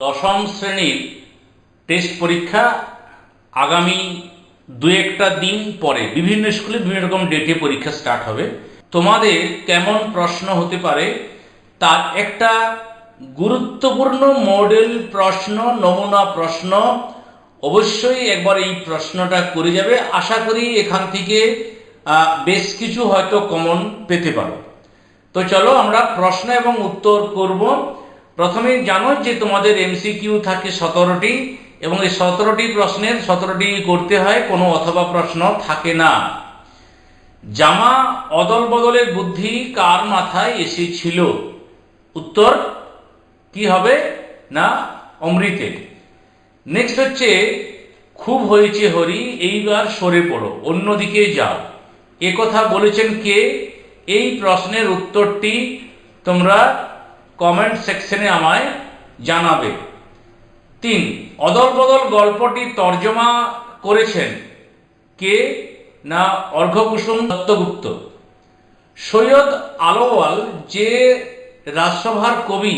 দশম শ্রেণির টেস্ট পরীক্ষা আগামী দু একটা দিন পরে, বিভিন্ন স্কুলে বিভিন্ন রকম ডেটে পরীক্ষা স্টার্ট হবে। তোমাদের কেমন প্রশ্ন হতে পারে, তার একটা গুরুত্বপূর্ণ মডেল প্রশ্ন, নমুনা প্রশ্ন অবশ্যই একবার এই প্রশ্নটা করে যাবে। আশা করি এখান থেকে বেশ কিছু হয়তো কমন পেতে পারো। তো চলো আমরা প্রশ্ন এবং উত্তর করব। প্রথমে জানো যে তোমাদের এমসিকিউ থাকে সতেরোটি, এবং এই সতেরোটি প্রশ্নের সতেরোটি করতে হয়, কোনো অথবা প্রশ্ন থাকে না। জামা অদল বদলের বুদ্ধি কার মাথায় এসেছিল? উত্তর, কি হবে না? অমৃতের নেক্সট হচ্ছে, খুব হয়েছে হরি, এইবার সরে পড়ো, অন্যদিকে যাও। এ কথা বলেছেন কে? এই প্রশ্নের উত্তরটি তোমরা কমেন্ট সেকশনে আমায় জানাবে। তিন অদল বদল গল্পটি তর্জমা করেছেন কে না অর্ঘকুসুম দত্তগুপ্ত। সৈয়দ আলোয়াল যে রাজসভার কবি,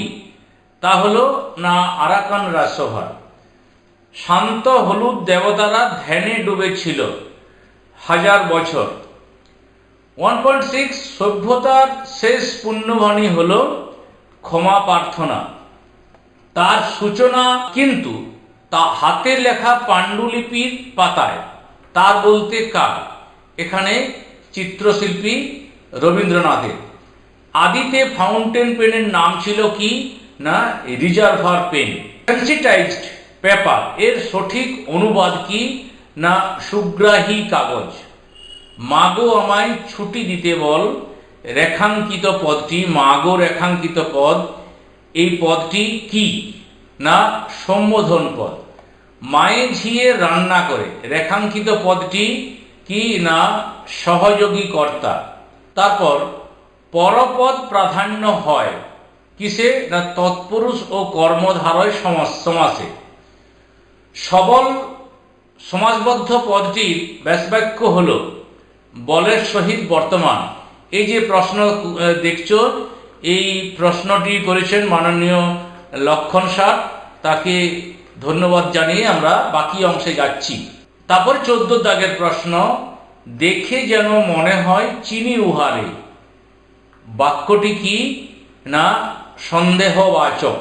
তা হলো না আরাকান রাজসভার। শান্ত হলুদ দেবতারা ধ্যানে ডুবেছিল হাজার বছর। ওয়ান পয়েন্ট সিক্স, সভ্যতার শেষ পুণ্যবাণী হল ক্ষমা প্রার্থনা। তার সূচনা কিন্তু তা হাতে লেখা পাণ্ডুলিপির পাতায়। তার বলতে কার? এখানে চিত্রশিল্পী রবীন্দ্রনাথের। আদিতে ফাউন্টেন পেনের নাম ছিল কি? না, রিজার্ভার পেন। সেন্সিটাইজড পেপার, এর সঠিক অনুবাদ কি? না, সুগ্রাহী কাগজ। মাগো আমায় ছুটি দিতে বল। রেখাঙ্কিত পদটি, মাগো রেখাঙ্কিত পদ, এই পদটি কি? না, সম্বোধন পদ। মায়ে ঝিয়ে রান্না করে। রেখাঙ্কিত পদটি কি? না সহযোগী কর্তা তারপর, পরপদ প্রাধান্য হয়। কিসে? না, তৎপুরুষ ও কর্মধারয় সমাস সমাসে। সবল সমাজবদ্ধ পদটির ব্যাসবাক্য হল, বলের সহিত বর্তমান। এই যে প্রশ্ন দেখছ, এই প্রশ্নটি করেছেন মাননীয় লক্ষণ স্যার। তাকে ধন্যবাদ জানিয়ে আমরা বাকি অংশে যাচ্ছি। তারপর চোদ্দ দাগের প্রশ্ন, দেখে যেন মনে হয় চিনি উহারে। বাক্যটি কি না সন্দেহবাচক?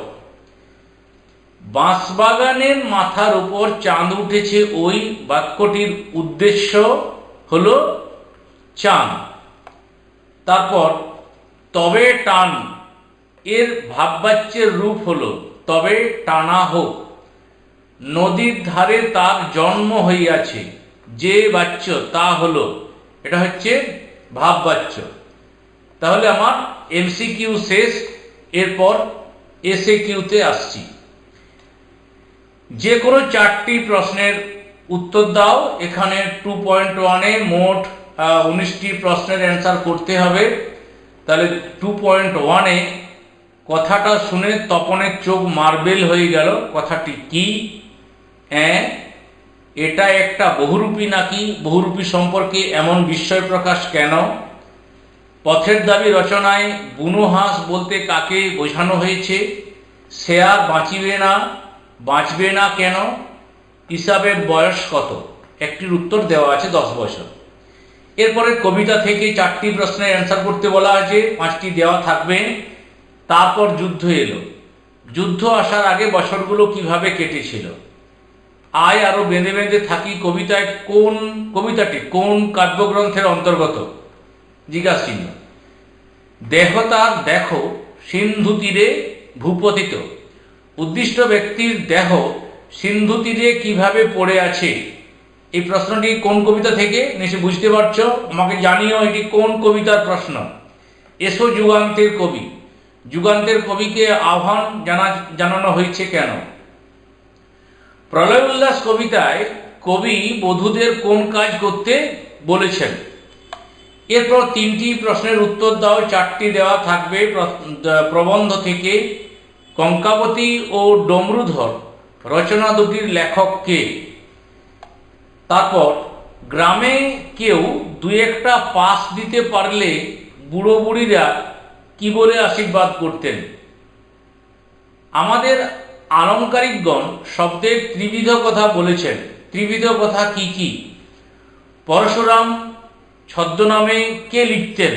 বাঁশবাগানের মাথার উপর চাঁদ উঠেছে ওই বাক্যটির উদ্দেশ্য হলো চাঁদ। তারপর তবে টান। এর ভাববাচ্যের রূপ হলো, তবে টানা হোক। নদীর ধারে তার জন্ম হইয়াছে, যে বাচ্য তা হলো। এটা হচ্ছে ভাববাচ্য। তাহলে আমার এমসিকিউ শেষ, এরপর এসএ কিউতে আসছি। যে কোনো চারটি প্রশ্নের উত্তর দাও, এখানে টু পয়েন্ট ওয়ানে মোট উনিশটি প্রশ্নের অ্যান্সার করতে হবে। তাহলে টু পয়েন্ট ওয়ানে কথাটা শুনে তপনের চোখ মার্বেল হয়ে গেল। কথাটি কি? হ্যাঁ এটা একটা বহুরূপী নাকি? বহুরূপী সম্পর্কে এমন বিস্ময় প্রকাশ কেন? পথের দাবি রচনায় বুনো হাঁস বলতে কাকে বোঝানো হয়েছে? সে আর বাঁচিবে না, বাঁচবে না কেন? হিসাবের বয়স কত? একটির উত্তর দেওয়া আছে দশ বছর। এরপরে কবিতা থেকে চারটি প্রশ্নের অ্যান্সার করতে বলা আছে পাঁচটি দেওয়া থাকবে। তারপর যুদ্ধ এলো। যুদ্ধ আসার আগে বছরগুলো কীভাবে কেটেছিল? আয় আরও বেঁধে বেঁধে থাকি কবিতায় কোন কবিতাটি, কোন কাব্যগ্রন্থের অন্তর্গত? জিজ্ঞাসা চিহ্ন দেহ তার দেখো, সিন্ধু তীরে ভূপতিত। উদ্দিষ্ট ব্যক্তির দেহ সিন্ধু তীরে কীভাবে পড়ে আছে? এই প্রশ্নটি কোন কবিতা থেকে? নিশ্চয় বুঝতে পারছ? আমাকে জানিও এটি কোন কবিতার প্রশ্ন? এসো যুগান্তের কবি। যুগান্তের কবিকে আহ্বান জানা, জানানো হয়েছে কেন? প্রলয় উল্লাস কবিতায় কবি বধূদের কোন কাজ করতে বলেছেন? এরপর তিনটি প্রশ্নের উত্তর দাও, চারটি দেওয়া থাকবে প্রবন্ধ থেকে। কঙ্কাবতী ও ডমরুধর, রচনা দুটির লেখক কে? তারপর গ্রামে কেউ দু একটা পাস দিতে পারলে বুড়ো বুড়িরা কি বলে আশীর্বাদ করতেন? আমাদের আলংকারিকগণ শব্দের ত্রিবিধ কথা বলেছেন। ত্রিবিধ কথা কি কি? পরশুরাম ছদ্মনামে কে লিখতেন?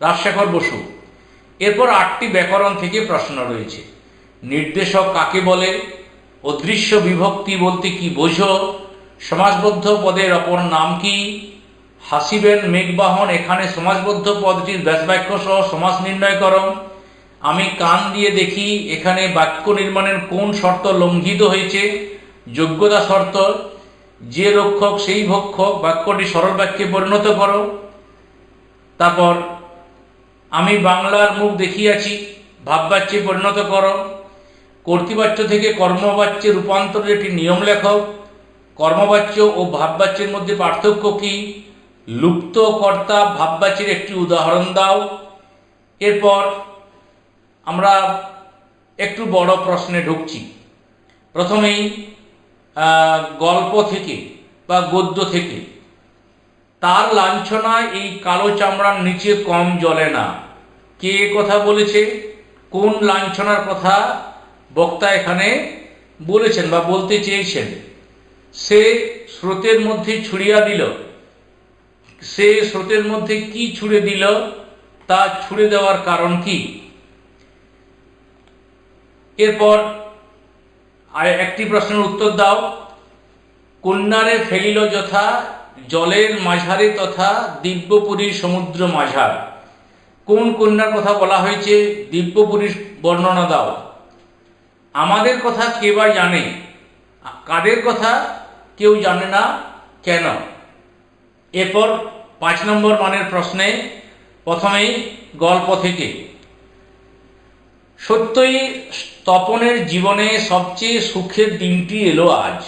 রাজশেখর বসু। এরপর আটটি ব্যাকরণ থেকে প্রশ্ন রয়েছে। নির্দেশক কাকে বলে? অদৃশ্য বিভক্তি বলতে কি বোঝো? সমাজবদ্ধ পদের অপর নাম কি? হাসিবেন মেঘবাহন, এখানে সমাজবদ্ধ পদটির ব্যাসবাক্য সহ সমাস নির্ণয় করো। আমি কান দিয়ে দেখি, এখানে বাক্য নির্মাণের কোন শর্ত লঙ্ঘিত হয়েছে? যোগ্যতা শর্ত, যে রক্ষক, সেই ভক্ষক, বাক্যটি সরল বাক্যে পরিণত করো। তারপর, আমি বাংলার মুখ দেখিয়াছি ভাববাচ্যে পরিণত করো। কর্তৃবাচ্য থেকে কর্মবাচ্যে রূপান্তরের একটি নিয়ম লেখক কর্মবাচ্য ও ভাববাচ্যের মধ্যে পার্থক্য কি? লুপ্ত কর্তা ভাববাচ্যের একটি উদাহরণ দাও। এরপর আমরা একটু বড় প্রশ্নে ঢুকছি। প্রথমেই গল্প থেকে বা গদ্য থেকে, তার লাঞ্ছনায় এই কালো চামড়ার নিচে কম জ্বলে না। কে কথা বলেছে? কোন লাঞ্ছনার কথা বক্তা এখানে বলেছেন বা বলতে চেয়েছেন? সে স্রোতের মধ্যে ছুড়িয়া দিল। সে স্রোতের মধ্যে কি ছুড়ে দিল, তা ছুড়ে দেওয়ার কারণ কি? এরপর একটি প্রশ্নের উত্তর দাও। কন্যারে ফেলিল যথা, জলের মাঝারে তথা দিব্যপুরীর সমুদ্র মাঝার। কোন কন্যার কথা বলা হয়েছে, দিব্যপুরীর বর্ণনা দাও। আমাদের কথা কে বা জানে? কাদের কথা? কেউ জানে না কেন? এরপর পাঁচ নম্বর মানের প্রশ্নে প্রথমেই গল্প থেকে। সত্যই তপনের জীবনে সবচেয়ে সুখের দিনটি এলো আজ।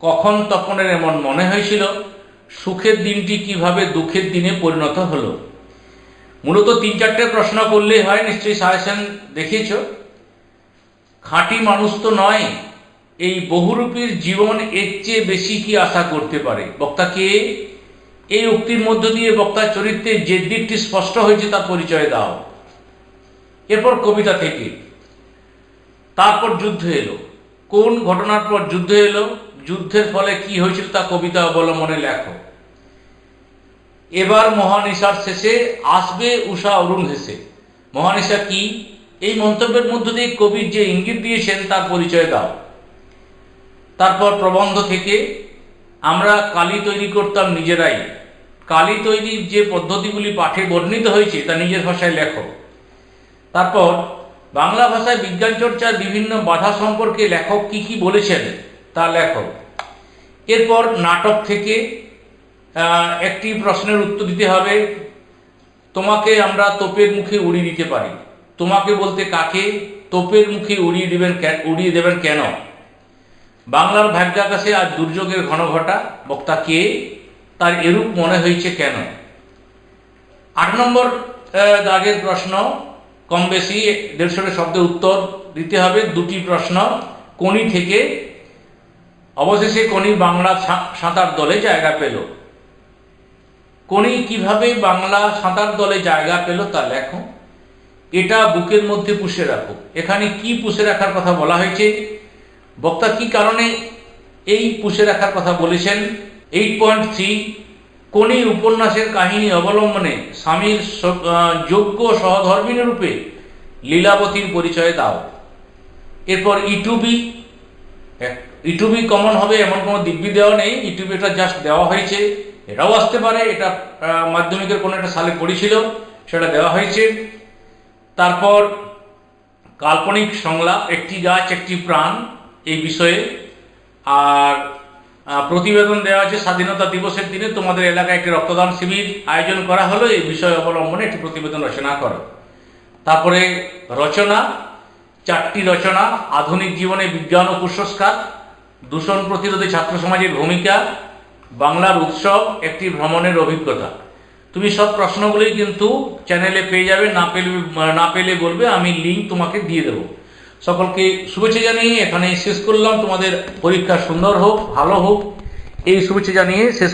কখন তপনের এমন মনে হয়েছিল? সুখের দিনটি কীভাবে দুঃখের দিনে পরিণত হলো? মূলত তিন চারটে প্রশ্ন করলেই হয়, নিশ্চয়ই সাজেশন দেখিয়েছ। খাঁটি মানুষ তো নয় এই বহুরূপীর জীবন এর চেয়ে বেশি কি আশা করতে পারে? বক্তাকে এই উক্তির মধ্য দিয়ে বক্তার চরিত্রে যে দিকটি স্পষ্ট হয়েছে তার পরিচয় দাও। এরপর কবিতা থেকে। তারপর যুদ্ধ এলো। কোন ঘটনার পর যুদ্ধ এলো? যুদ্ধের ফলে কি হয়েছিল তা কবিতা অবলম্বনে লেখো। এবার মহানিশার শেষে আসবে উষা অরুণ হেসে মহানিশা কি? এই মন্তব্যের মধ্য দিয়ে কবির যে ইঙ্গিত দিয়েছেন তার পরিচয় দাও। তারপর প্রবন্ধ থেকে আমরা কালি তৈরি করতাম নিজেরাই। কালি তৈরির যে পদ্ধতিগুলি পাঠে বর্ণিত হয়েছে, তা নিজের ভাষায় লেখো। তারপর বাংলা ভাষায় বিজ্ঞান চর্চার বিভিন্ন বাধা সম্পর্কে লেখক কি কি বলেছেন, তা লেখো। এরপর নাটক থেকে একটি প্রশ্নের উত্তর দিতে হবে, তোমাকে আমরা তোপের মুখে উড়িয়ে দিতে পারি। তোমাকে বলতে কাকে তোপের মুখে উড়িয়ে দেবেন উড়িয়ে দেবেন কেন? বাংলার ভাগ্যাকাশে আজ দুর্যোগের ঘনঘটা বক্তা কে? তার এরূপ মনে হয়েছে কেন? আট নম্বর দাগের প্রশ্ন, কম বেশি দেড়শোটা শব্দের উত্তর দিতে হবে। দুটি প্রশ্ন কোনি থেকে, অবশেষে কোনি বাংলা সাঁতার দলে জায়গা পেল। কোনি কীভাবে বাংলা সাঁতার দলে জায়গা পেল তা লেখো। এটা বুকের মধ্যে পুষে রাখো। এখানে কি পুষে রাখার কথা বলা হয়েছে? বক্তা কি কারণে এই পুষে রাখার কথা বলেছেন? এইট পয়েন্ট থ্রি কোনি উপন্যাসের কাহিনী অবলম্বনে স্বামীর যোগ্য সহধর্মিনী রূপে লীলাবতীর পরিচয় দাও। এরপর ইটুবি ইটুবি কমন হবে, এমন কোনো দিব্যি দেওয়া নেই। ইটুবি এটা জাস্ট দেওয়া হয়েছে। এটাও আসতে পারে, এটা মাধ্যমিকের কোনো একটা সালে পড়েছিল, সেটা দেওয়া হয়েছে। তারপর কাল্পনিক সংলাপ, একটি গাছ, একটি প্রাণ। এই বিষয়ে। আর প্রতিবেদন দেওয়া আছে, স্বাধীনতা দিবসের দিনে তোমাদের এলাকায় একটি রক্তদান শিবির আয়োজন করা হলো। এই বিষয় অবলম্বনে একটি প্রতিবেদন রচনা করো। তারপরে রচনা, চারটি রচনা, আধুনিক জীবনে বিজ্ঞান ও কুসংস্কার, দূষণ প্রতিরোধে ছাত্র সমাজের ভূমিকা, বাংলার উৎসব, একটি ভ্রমণের অভিজ্ঞতা। তুমি সব প্রশ্নগুলোই কিন্তু চ্যানেলে পেয়ে যাবে, না পেলে না পেলে বলবে, আমি লিঙ্ক তোমাকে দিয়ে দেবো। সকলকে শুভেচ্ছা জানিয়ে এখানে শেষ করলাম। তোমাদের পরীক্ষা সুন্দর হোক, ভালো হোক। এই শুভেচ্ছা জানিয়ে শেষ